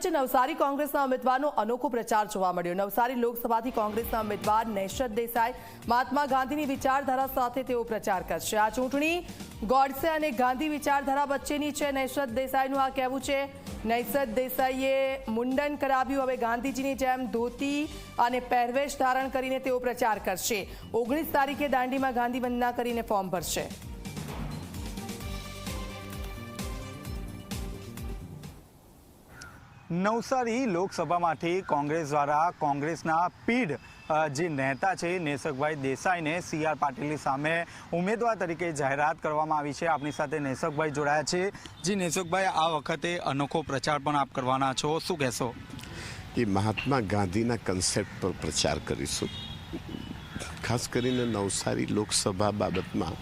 વચ્ચે નવસારી કોંગ્રેસના ઉમેદવારનો અનોખો પ્રચાર જોવા મળ્યો. નવસારી લોકસભાથી કોંગ્રેસના ઉમેદવાર નૈશદ દેસાઈ, મહાત્મા ગાંધીની વિચારધારા સાથે તેઓ પ્રચાર કરશે. આ ચૂંટણી ગોડસે અને ગાંધી વિચારધારા વચ્ચેની છે. નૈશદ દેસાઈનું આ કહેવું છે. નૈશદ દેસાઈએ મુંડન કરાવ્યું. હવે ગાંધીજીની જેમ ધોતી અને પહેરવેશ ધારણ કરીને તેઓ પ્રચાર કરશે. ઓગણીસ તારીખે દાંડીમાં ગાંધી વંદના કરીને ફોર્મ ભરશે. નવસારી લોકસભામાંથી કોંગ્રેસ દ્વારા કોંગ્રેસના પીઢ જે નેતા છે, નેસકભાઈ દેસાઈને સી આર પાટીલની સામે ઉમેદવાર તરીકે જાહેરાત કરવામાં આવી છે. આપણી સાથે નેસકભાઈ જોડાયા છે. જી નેસકભાઈ, આ વખતે અનોખો પ્રચાર પણ આપ કરવાના છો. શું કહેશો? એ મહાત્મા ગાંધીના કન્સેપ્ટ પર પ્રચાર કરીશું. ખાસ કરીને નવસારી લોકસભા બાબતમાં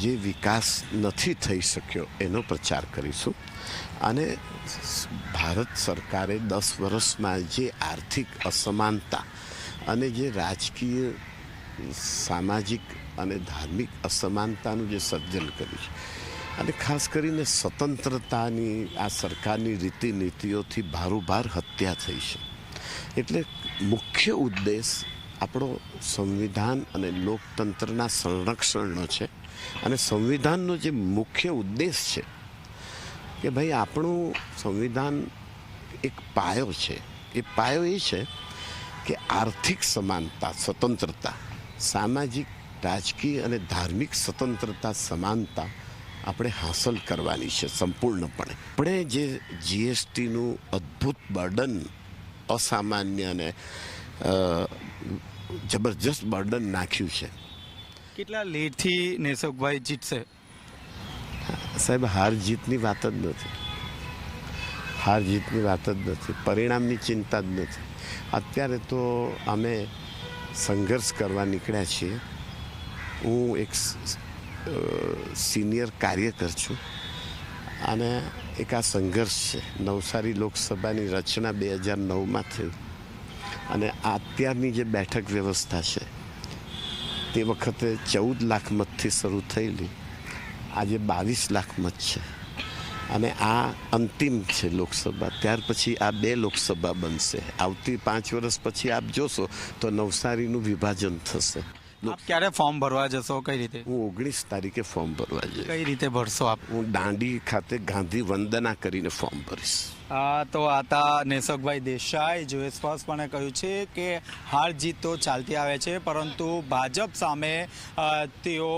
જે વિકાસ નથી થઈ શક્યો, એનો પ્રચાર કરીશું. અને ભારત સરકારે દસ વર્ષમાં જે આર્થિક અસમાનતા અને જે રાજકીય, સામાજિક અને ધાર્મિક અસમાનતાનું જે સર્જન કર્યું છે. અને ખાસ કરીને સ્વતંત્રતાની, આ સરકારની રીતિ નીતિઓથી ભારોભાર હત્યા થઈ છે. એટલે મુખ્ય ઉદ્દેશ આપણો સંવિધાન અને લોકતંત્રના સંરક્ષણનો છે. અને સંવિધાનનો જે મુખ્ય ઉદ્દેશ છે કે ભાઈ આપણું સંવિધાન એક પાયો છે. એ પાયો એ છે કે આર્થિક સમાનતા, સ્વતંત્રતા, સામાજિક, રાજકીય અને ધાર્મિક સ્વતંત્રતા, સમાનતા આપણે હાંસલ કરવાની છે સંપૂર્ણપણે. આપણે જે જીએસટીનું અદ્ભુત બર્ડન, અસામાન્ય અને જબરજસ્ત બર્ડન નાખ્યું છે. કેટલા લેટથી નેસકભાઈ જીતશે? સાહેબ હાર જીતની વાત જ નથી. હાર જીતની વાત જ નથી. પરિણામની ચિંતા જ નથી. અત્યારે તો અમે સંઘર્ષ કરવા નીકળ્યા છીએ. હું એક સિનિયર કાર્યકર છું. અને એક આ સંઘર્ષ છે. નવસારી લોકસભાની રચના બે હજાર નવમાં થયું. અને અત્યારની જે બેઠક વ્યવસ્થા છે તે વખતે ચૌદ લાખ મતથી શરૂ થયેલી આજે બાવીસ લાખ મત છે. અને આ અંતિમ છે લોકસભા. ત્યાર પછી આ બે લોકસભા બનશે. આવતી પાંચ વર્ષ પછી આપ જોશો તો નવસારીનું વિભાજન થશે. આપ ક્યારે ફોર્મ ભરવા જશો? કઈ રીતે? હું ઓગણીસ તારીખે ફોર્મ ભરવા જઈશ. કઈ રીતે ભરશો આપ? હું દાંડી ખાતે ગાંધી વંદના કરીને ફોર્મ ભરીશ. તો આતા નેસકભાઈ દેસાઈ જેઓએ સ્પષ્ટપણે કહ્યું છે કે હાર જીત તો ચાલતી આવે છે, પરંતુ ભાજપ સામે તેઓ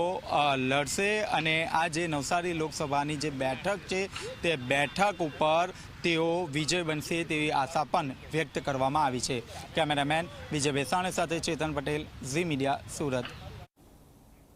લડશે અને આ જે નવસારી લોકસભાની જે બેઠક છે, તે બેઠક ઉપર તેઓ વિજય બનશે તેવી આશા પણ વ્યક્ત કરવામાં આવી છે. કેમેરામેન વિજય ભેસાણે સાથે ચેતન પટેલ, ઝી મીડિયા, સુરત.